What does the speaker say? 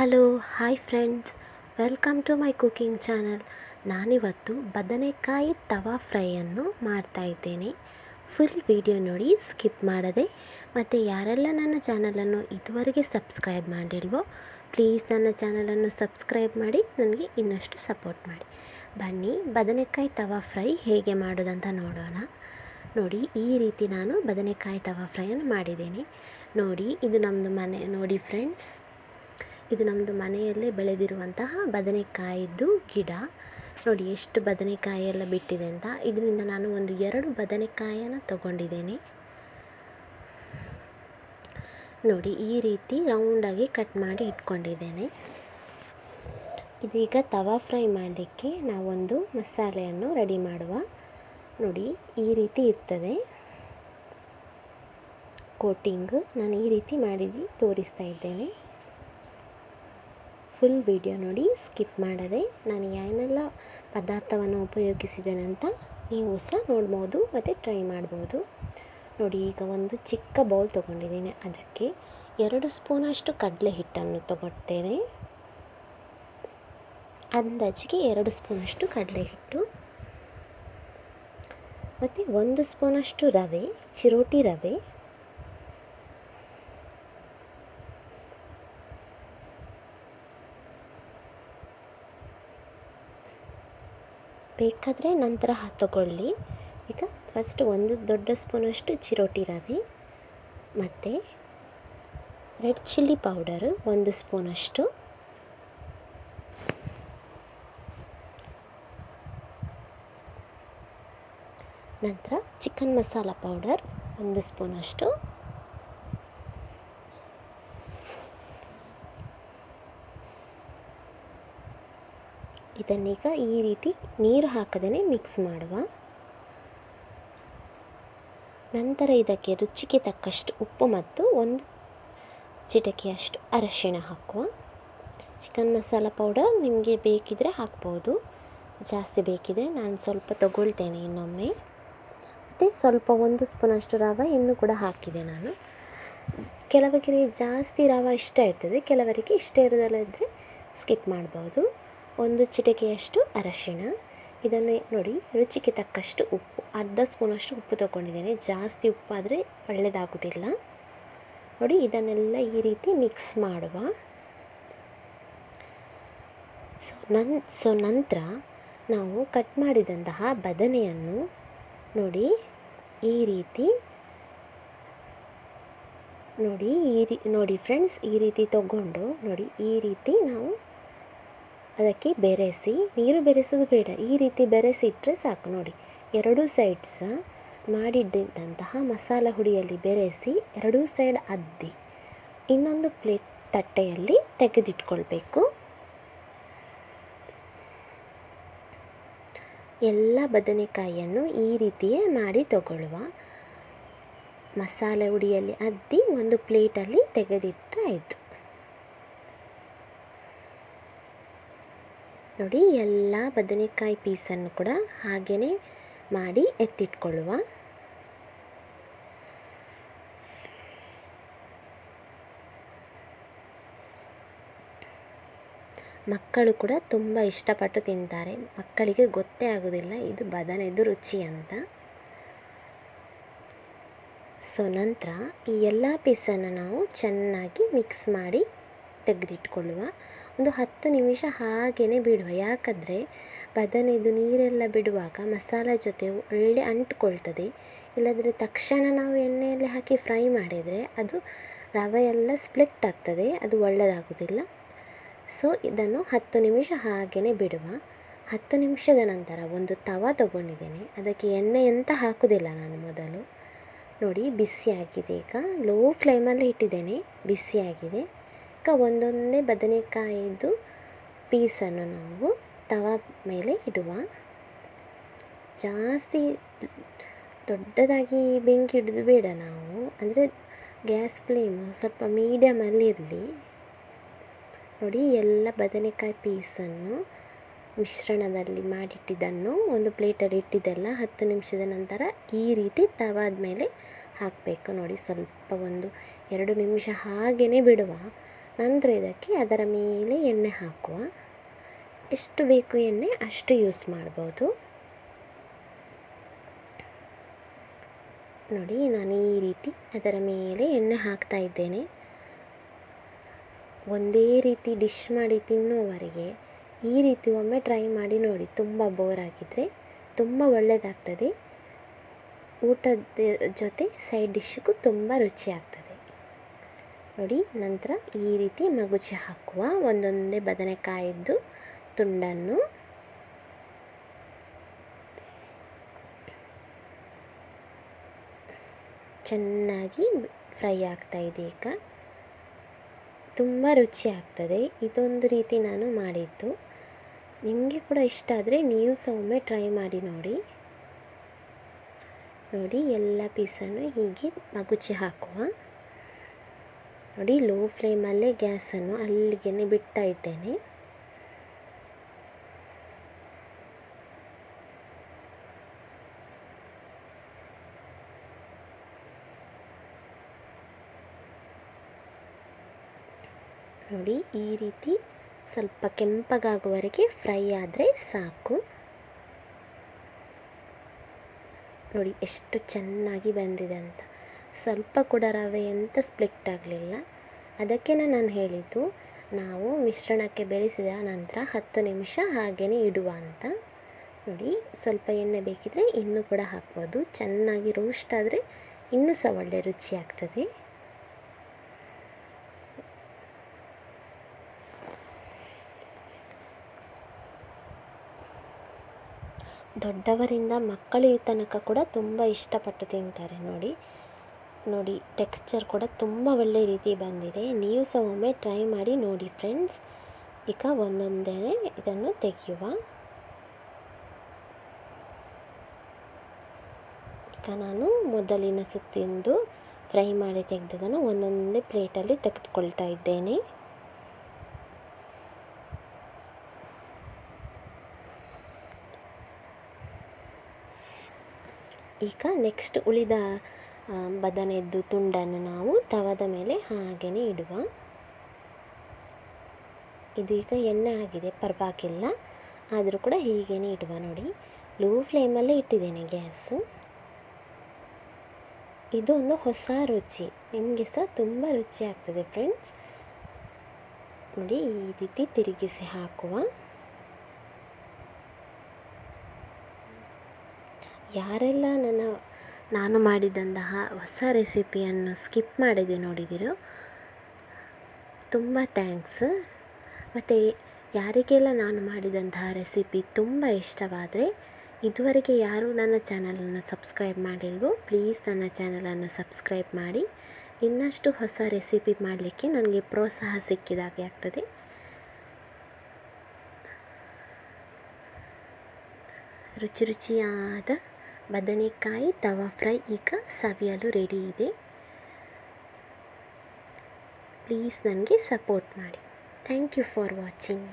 Hello, hi friends. Welcome to my cooking channel. ನಾನಿವತ್ತು ಬದನೆಕಾಯಿ ತವಾ ಫ್ರೈಯನ್ನು ಮಾಡ್ತಾ ಇದ್ದೇನೆ. ಫುಲ್ ವಿಡಿಯೋ ನೋಡಿ, ಸ್ಕಿಪ್ ಮಾಡದೆ. ಮತ್ತು ಯಾರೆಲ್ಲ ನನ್ನ ಚಾನಲನ್ನು ಇದುವರೆಗೆ ಸಬ್ಸ್ಕ್ರೈಬ್ ಮಾಡಿಲ್ವೋ, ಪ್ಲೀಸ್ ನನ್ನ ಚಾನಲನ್ನು ಸಬ್ಸ್ಕ್ರೈಬ್ ಮಾಡಿ, ನನಗೆ ಇನ್ನಷ್ಟು ಸಪೋರ್ಟ್ ಮಾಡಿ. ಬನ್ನಿ, ಬದನೆಕಾಯಿ ತವಾ ಫ್ರೈ ಹೇಗೆ ಮಾಡೋದಂತ ನೋಡೋಣ. ನೋಡಿ, ಈ ರೀತಿ ನಾನು ಬದನೆಕಾಯಿ ತವಾ ಫ್ರೈಯನ್ನು ಮಾಡಿದ್ದೇನೆ. ನೋಡಿ, ಇದು ನಮ್ಮದು ಮನೆ, ನೋಡಿ ಫ್ರೆಂಡ್ಸ್. ಇದು ನಮ್ಮದು ಮನೆಯಲ್ಲೇ ಬೆಳೆದಿರುವಂತಹ ಬದನೆಕಾಯಿದ್ದು ಗಿಡ. ನೋಡಿ ಎಷ್ಟು ಬದನೆಕಾಯಿ ಎಲ್ಲ ಬಿಟ್ಟಿದೆ ಅಂತ. ಇದರಿಂದ ನಾನು ಒಂದು ಎರಡು ಬದನೆಕಾಯನ್ನು ತಗೊಂಡಿದ್ದೇನೆ. ನೋಡಿ ಈ ರೀತಿ ರೌಂಡಾಗಿ ಕಟ್ ಮಾಡಿ ಇಟ್ಕೊಂಡಿದ್ದೇನೆ. ಇದೀಗ ತವಾ ಫ್ರೈ ಮಾಡಲಿಕ್ಕೆ ನಾವೊಂದು ಮಸಾಲೆಯನ್ನು ರೆಡಿ ಮಾಡುವ. ನೋಡಿ ಈ ರೀತಿ ಇರ್ತದೆ. ಕೋಟಿಂಗ್ ನಾನು ಈ ರೀತಿ ಮಾಡಿ ತೋರಿಸ್ತಾ ಇದ್ದೇನೆ. ಫುಲ್ ವಿಡಿಯೋ ನೋಡಿ ಸ್ಕಿಪ್ ಮಾಡದೆ ನಾನು ಏನೆಲ್ಲ ಪದಾರ್ಥವನ್ನು ಉಪಯೋಗಿಸಿದ್ದೇನೆ ಅಂತ ನೀವು ಸಹ ನೋಡ್ಬೋದು ಮತ್ತು ಟ್ರೈ ಮಾಡ್ಬೋದು. ನೋಡಿ ಈಗ ಒಂದು ಚಿಕ್ಕ ಬೌಲ್ ತೊಗೊಂಡಿದ್ದೀನಿ. ಅದಕ್ಕೆ ಎರಡು ಸ್ಪೂನಷ್ಟು ಕಡಲೆ ಹಿಟ್ಟನ್ನು ತಗೊಳ್ತೇನೆ. ಅಂದಾಜಿಗೆ ಎರಡು ಸ್ಪೂನಷ್ಟು ಕಡಲೆ ಹಿಟ್ಟು. ಮತ್ತು ಒಂದು ಸ್ಪೂನಷ್ಟು ರವೆ, ಚಿರೋಟಿ ರವೆ ಬೇಕಾದರೆ ನಂತರ ತಗೊಳ್ಳಿ ಈಗ ಫಸ್ಟ್ ಒಂದು ದೊಡ್ಡ ಸ್ಪೂನಷ್ಟು ಚಿರೋಟಿ ರವೆ, ಮತ್ತು ರೆಡ್ ಚಿಲ್ಲಿ ಪೌಡರು ಒಂದು ಸ್ಪೂನಷ್ಟು. ನಂತರ ಚಿಕನ್ ಮಸಾಲ ಪೌಡರ್ ಒಂದು ಸ್ಪೂನಷ್ಟು. ಇದನ್ನೀಗ ಈ ರೀತಿ ನೀರು ಹಾಕದೇ ಮಿಕ್ಸ್ ಮಾಡುವ. ನಂತರ ಇದಕ್ಕೆ ರುಚಿಗೆ ತಕ್ಕಷ್ಟು ಉಪ್ಪು ಮತ್ತು ಒಂದು ಚಿಟಕಿಯಷ್ಟು ಅರಶಿಣ ಹಾಕುವ. ಚಿಕನ್ ಮಸಾಲ ಪೌಡರ್ ನಿಮಗೆ ಬೇಕಿದ್ದರೆ ಹಾಕ್ಬೋದು. ಜಾಸ್ತಿ ಬೇಕಿದ್ದರೆ ನಾನು ಸ್ವಲ್ಪ ತಗೊಳ್ತೇನೆ ಇನ್ನೊಮ್ಮೆ. ಮತ್ತು ಸ್ವಲ್ಪ ಒಂದು ಸ್ಪೂನಷ್ಟು ರವ ಇನ್ನೂ ಕೂಡ ಹಾಕಿದೆ ನಾನು. ಕೆಲವರಿಗೆ ಜಾಸ್ತಿ ರವ ಇಷ್ಟ ಇರ್ತದೆ, ಕೆಲವರಿಗೆ ಇಷ್ಟ ಇರೋದಲ್ಲ ಇದ್ದರೆ ಸ್ಕಿಪ್ ಮಾಡ್ಬೋದು. ಒಂದು ಚಿಟಿಕೆಯಷ್ಟು ಅರಶಿಣ. ಇದನ್ನು ನೋಡಿ, ರುಚಿಗೆ ತಕ್ಕಷ್ಟು ಉಪ್ಪು. ಅರ್ಧ ಸ್ಪೂನಷ್ಟು ಉಪ್ಪು ತಗೊಂಡಿದ್ದೇನೆ. ಜಾಸ್ತಿ ಉಪ್ಪಾದರೆ ಒಳ್ಳೆಯದಾಗೋದಿಲ್ಲ ನೋಡಿ, ಇದನ್ನೆಲ್ಲ ಈ ರೀತಿ ಮಿಕ್ಸ್ ಮಾಡುವ. ಸೊ ನನ್ ಸೊ ನಂತರ ನಾವು ಕಟ್ ಮಾಡಿದಂತಹ ಬದನೆಯನ್ನು ನೋಡಿ, ಈ ರೀತಿ ನೋಡಿ, ಈ ರೀ, ನೋಡಿ ಫ್ರೆಂಡ್ಸ್ ಈ ರೀತಿ ತಗೊಂಡು ನೋಡಿ, ಈ ರೀತಿ ನಾವು ಅದಕ್ಕೆ ಬೆರೆಸಿ, ನೀರು ಬೆರೆಸೋದು ಬೇಡ. ಈ ರೀತಿ ಬೆರೆಸಿಟ್ಟರೆ ಸಾಕು ನೋಡಿ. ಎರಡೂ ಸೈಡ್ಸ ಮಾಡಿದ್ದಂತಹ ಮಸಾಲ ಹುಡಿಯಲ್ಲಿ ಬೆರೆಸಿ, ಎರಡೂ ಸೈಡ್ ಅದ್ದಿ. ಇನ್ನೊಂದು ಪ್ಲೇಟ್ ತಟ್ಟೆಯಲ್ಲಿ ತೆಗೆದಿಟ್ಕೊಳ್ಬೇಕು. ಎಲ್ಲ ಬದನೆಕಾಯಿಯನ್ನು ಈ ರೀತಿಯೇ ಮಾಡಿ ತಗೊಳ್ಳುವ. ಮಸಾಲೆ ಹುಡಿಯಲ್ಲಿ ಅದ್ದಿ, ಒಂದು ಪ್ಲೇಟಲ್ಲಿ ತೆಗೆದಿಟ್ಟರೆ ಆಯಿತು. ನೋಡಿ, ಎಲ್ಲ ಬದನೆಕಾಯಿ ಪೀಸನ್ನು ಕೂಡ ಹಾಗೆಯೇ ಮಾಡಿ ಎತ್ತಿಟ್ಕೊಳ್ಳುವ. ಮಕ್ಕಳು ಕೂಡ ತುಂಬ ಇಷ್ಟಪಟ್ಟು ತಿಂತಾರೆ. ಮಕ್ಕಳಿಗೆ ಗೊತ್ತೇ ಆಗೋದಿಲ್ಲ, ಇದು ಬದನೆದು ರುಚಿ ಅಂತ. ಸೊ, ನಂತರ ಈ ಎಲ್ಲ ಪೀಸನ್ನು ನಾವು ಚೆನ್ನಾಗಿ ಮಿಕ್ಸ್ ಮಾಡಿ ತೆಗೆದಿಟ್ಕೊಳ್ಳುವ. ಒಂದು ಹತ್ತು ನಿಮಿಷ ಹಾಗೆಯೇ ಬಿಡುವ. ಯಾಕಂದರೆ ಬದನೆದು ನೀರೆಲ್ಲ ಬಿಡುವಾಗ ಮಸಾಲ ಜೊತೆ ಒಳ್ಳೆ ಅಂಟುಕೊಳ್ತದೆ. ಇಲ್ಲದ್ರೆ ತಕ್ಷಣ ನಾವು ಎಣ್ಣೆಯಲ್ಲಿ ಹಾಕಿ ಫ್ರೈ ಮಾಡಿದರೆ ಅದು ರವೆ ಎಲ್ಲ ಸ್ಪ್ಲಿಟ್ ಆಗ್ತದೆ, ಅದು ಒಳ್ಳೆಯದಾಗೋದಿಲ್ಲ ಸೊ, ಇದನ್ನು ಹತ್ತು ನಿಮಿಷ ಹಾಗೆಯೇ ಬಿಡುವ. ಹತ್ತು ನಿಮಿಷದ ನಂತರ ಒಂದು ತವ ತಗೊಂಡಿದ್ದೇನೆ. ಅದಕ್ಕೆ ಎಣ್ಣೆ ಎಂತ ಹಾಕೋದಿಲ್ಲ ನಾನು ಮೊದಲು. ನೋಡಿ, ಬಿಸಿಯಾಗಿದೆ ಈಗ. ಲೋ ಫ್ಲೇಮಲ್ಲಿ ಇಟ್ಟಿದ್ದೇನೆ. ಬಿಸಿಯಾಗಿದೆ. ಈಗ ಒಂದೊಂದೇ ಬದನೆಕಾಯಿದು ಪೀಸನ್ನು ನಾವು ತವ ಮೇಲೆ ಇಡುವ. ಜಾಸ್ತಿ ದೊಡ್ಡದಾಗಿ ಬೆಂಕಿ ಹಿಡಿದು ಬೇಡ ನಾವು. ಅಂದರೆ ಗ್ಯಾಸ್ ಫ್ಲೇಮ್ ಸ್ವಲ್ಪ ಮೀಡಿಯಮಲ್ಲಿರಲಿ ನೋಡಿ, ಎಲ್ಲ ಬದನೆಕಾಯಿ ಪೀಸನ್ನು ಮಿಶ್ರಣದಲ್ಲಿ ಮಾಡಿಟ್ಟಿದ್ದನ್ನು ಒಂದು ಪ್ಲೇಟಲ್ಲಿ ಇಟ್ಟಿದ್ದೆಲ್ಲ ಹತ್ತು ನಿಮಿಷದ ನಂತರ ಈ ರೀತಿ ತವಾದ ಮೇಲೆ ಹಾಕಬೇಕು. ನೋಡಿ, ಸ್ವಲ್ಪ ಒಂದು ಎರಡು ನಿಮಿಷ ಹಾಗೆಯೇ ಬಿಡುವ. ನಂತರ ಇದಕ್ಕೆ ಅದರ ಮೇಲೆ ಎಣ್ಣೆ ಹಾಕುವ. ಎಷ್ಟು ಬೇಕು ಎಣ್ಣೆ ಅಷ್ಟು ಯೂಸ್ ಮಾಡ್ಬೋದು. ನೋಡಿ ನಾನು ಈ ರೀತಿ ಅದರ ಮೇಲೆ ಎಣ್ಣೆ ಹಾಕ್ತಾ ಇದ್ದೇನೆ. ಒಂದೇ ರೀತಿ ಡಿಶ್ ಮಾಡಿ ತಿನ್ನುವವರೆಗೆ ಈ ರೀತಿ ಒಮ್ಮೆ ಟ್ರೈ ಮಾಡಿ ನೋಡಿ ತುಂಬ ಬೋರ್ ಆಗಿದ್ದರೆ ತುಂಬ ಒಳ್ಳೆಯದಾಗ್ತದೆ ಊಟದ ಜೊತೆ ಸೈಡ್ ಡಿಶ್ಗೂ ತುಂಬ ರುಚಿ ಆಗ್ತದೆ ನೋಡಿ, ನಂತರ ಈ ರೀತಿ ಮಗುಚಿ ಹಾಕುವ ಒಂದೊಂದೇ ಬದನೆಕಾಯಿದ್ದು ತುಂಡನ್ನು. ಚೆನ್ನಾಗಿ ಫ್ರೈ ಆಗ್ತಾಯಿದೆ ಈಗ. ತುಂಬ ರುಚಿ ಆಗ್ತದೆ. ಇದೊಂದು ರೀತಿ ನಾನು ಮಾಡಿದ್ದು. ನಿಮಗೆ ಕೂಡ ಇಷ್ಟ ಆದರೆ ನೀವು ಸಹ ಒಮ್ಮೆ ಟ್ರೈ ಮಾಡಿ ನೋಡಿ. ನೋಡಿ, ಎಲ್ಲ ಪೀಸನ್ನು ಹೀಗೆ ಮಗುಚಿ ಹಾಕುವ. ನೋಡಿ ಲೋ ಫ್ಲೇಮಲ್ಲೇ ಗ್ಯಾಸನ್ನು ಅಲ್ಲಿಗೆ ಬಿಡ್ತಾ ಇದ್ದೇನೆ. ನೋಡಿ, ಈ ರೀತಿ ಸ್ವಲ್ಪ ಕೆಂಪಗಾಗುವವರೆಗೆ ಫ್ರೈ ಆದರೆ ಸಾಕು. ನೋಡಿ, ಎಷ್ಟು ಚೆನ್ನಾಗಿ ಬಂದಿದೆ ಅಂತ. ಸ್ವಲ್ಪ ಕೂಡ ರವೆ ಅಂತ ಸ್ಪ್ಲಿಟ್ ಆಗಲಿಲ್ಲ. ಅದಕ್ಕೆ ನಾನು ಹೇಳಿದ್ದು, ನಾವು ಮಿಶ್ರಣಕ್ಕೆ ಬೆರೆಸಿದ ನಂತರ ಹತ್ತು ನಿಮಿಷ ಹಾಗೆಯೇ ಇಡುವ ಅಂತ. ನೋಡಿ, ಸ್ವಲ್ಪ ಎಣ್ಣೆ ಬೇಕಿದ್ರೆ ಇನ್ನೂ ಕೂಡ ಹಾಕ್ಬೋದು. ಚೆನ್ನಾಗಿ ರೋಸ್ಟ್ ಆದರೆ ಇನ್ನೂ ಸಹ ಒಳ್ಳೆ ರುಚಿ ಆಗ್ತದೆ. ದೊಡ್ಡವರಿಂದ ಮಕ್ಕಳ ತನಕ ಕೂಡ ತುಂಬ ಇಷ್ಟಪಟ್ಟು ತಿಂತಾರೆ. ನೋಡಿ ನೋಡಿ ಟೆಕ್ಸ್ಚರ್ ಕೂಡ ತುಂಬ ಒಳ್ಳೆ ರೀತಿ ಬಂದಿದೆ. ನೀವು ಸಹ ಒಮ್ಮೆ ಟ್ರೈ ಮಾಡಿ ನೋಡಿ ಫ್ರೆಂಡ್ಸ್ ಈಗ ಒಂದೊಂದೇ ಇದನ್ನು ತೆಗೆಯುವ. ಈಗ ನಾನು ಮೊದಲಿನ ಸುತ್ತಿಂದು ಫ್ರೈ ಮಾಡಿ ತೆಗೆದನ್ನು ಒಂದೊಂದೇ ಪ್ಲೇಟಲ್ಲಿ ತೆಗೆದುಕೊಳ್ತಾ ಇದ್ದೇನೆ. ಈಗ ನೆಕ್ಸ್ಟ್ ಉಳಿದ ಬದನೆದ್ದು ತುಂಡನ್ನು ನಾವು ತವದ ಮೇಲೆ ಹಾಗೆಯೇ ಇಡುವ. ಇದೀಗ ಎಣ್ಣೆ ಆಗಿದೆ, ಪರವಾಗಿಲ್ಲ. ಆದರೂ ಕೂಡ ಹೀಗೇನೆ ಇಡುವ ನೋಡಿ. ಲೋ ಫ್ಲೇಮಲ್ಲೇ ಇಟ್ಟಿದ್ದೇನೆ ಗ್ಯಾಸು. ಇದು ಒಂದು ಹೊಸ ರುಚಿ. ನಿಮಗೆ ಸಹ ತುಂಬ ರುಚಿ ಆಗ್ತದೆ ಫ್ರೆಂಡ್ಸ್ ನೋಡಿ, ಈ ರೀತಿ ತಿರುಗಿಸಿ ಹಾಕುವ. ಯಾರೆಲ್ಲ ನನ್ನ ನಾನು ಮಾಡಿದಂತಹ ಹೊಸ ರೆಸಿಪಿಯನ್ನು ಸ್ಕಿಪ್ ಮಾಡಿದೆ ನೋಡಿದಿರು. ತುಂಬ ಥ್ಯಾಂಕ್ಸ್. ಮತ್ತು ಯಾರಿಗೆಲ್ಲ ನಾನು ಮಾಡಿದಂತಹ ರೆಸಿಪಿ ತುಂಬ ಇಷ್ಟವಾದರೆ ಇದುವರೆಗೆ ಯಾರೂ ನನ್ನ ಚಾನಲನ್ನು ಸಬ್ಸ್ಕ್ರೈಬ್ ಮಾಡಿಲ್ವೋ ಪ್ಲೀಸ್ ನನ್ನ ಚಾನಲನ್ನು ಸಬ್ಸ್ಕ್ರೈಬ್ ಮಾಡಿ. ಇನ್ನಷ್ಟು ಹೊಸ ರೆಸಿಪಿ ಮಾಡಲಿಕ್ಕೆ ನನಗೆ ಪ್ರೋತ್ಸಾಹ ಸಿಕ್ಕಿದಾಗೆ ಆಗ್ತದೆ. ರುಚಿ ರುಚಿಯಾದ ಬದನೆಕಾಯಿ ತವಾ ಫ್ರೈ. ಈಗ ಸವಿಯಲು ರೆಡಿ ಇದೆ. ಪ್ಲೀಸ್ ನನಗೆ ಸಪೋರ್ಟ್ ಮಾಡಿ. Thank you for watching